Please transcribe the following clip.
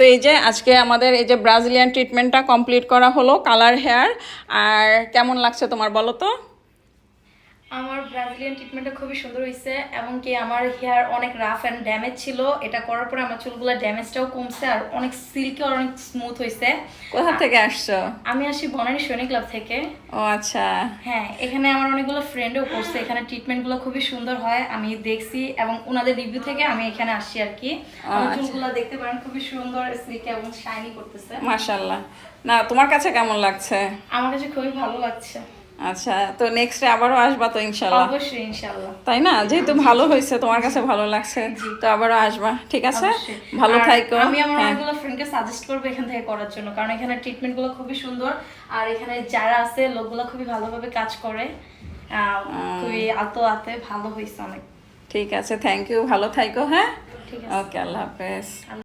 তো এই যে আজকে আমাদের এই যে ব্রাজিলিয়ান ট্রিটমেন্টটা কমপ্লিট করা হলো কালার হেয়ার আর কেমন লাগছে তোমার বলো তো? আমার ব্রাজিলিয়ান ট্রিটমেন্টটা খুবই সুন্দর হয়েছে এবং কি আমার হেয়ার অনেক রাফ অ্যান্ড ড্যামেজ ছিল। এটা করার পরে আমার চুলগুলো ড্যামেজটাও কমছে আর অনেক সিল্কি আর অনেক স্মুথ হয়েছে কোথা থেকে আসছো? আমি আসি বনানী সৈনিক ক্লাব থেকে। ও আচ্ছা। হ্যাঁ এখানে আমার অনেকগুলো ফ্রেন্ডও করছে এখানে ট্রিটমেন্টগুলো খুবই সুন্দর হয় আমি দেখছি এবং ওনাদের রিভিউ থেকে আমি এখানে আসি আর কি। আচ্ছা। চুলগুলো দেখতে পারেন খুবই সুন্দর সিল্কি এবং শাইনি করতেছে। মাশাল্লাহ না তোমার কাছে কেমন লাগছে? আমার কাছে খুবই ভালো লাগছে। আচ্ছা তো নেক্সট আবারও আসবা তো ইনশাল্লাহ অবশ্যই ইনশাল্লাহ তাই না? যেহেতু ভালো হয়েছে তোমার কাছে ভালো লাগছে তো আবারও আসবা ঠিক আছে? ভালো থাইকো। আমি আমার হ্যাঁ। অনেকগুলো ফ্রেন্ডকে সাজেস্ট করব এখান থেকে করার জন্য কারণ এখানে ট্রিটমেন্টগুলো খুবই সুন্দর আর এখানে যারা আছে লোকগুলো খুবই ভালোভাবে কাজ করে। খুবই আলতো আতে ভালো হয়েছে অনেক। ঠিক আছে থ্যাংক ইউ ভালো থাইকো হ্যাঁ? ওকে আল্লাহ হাফেজ।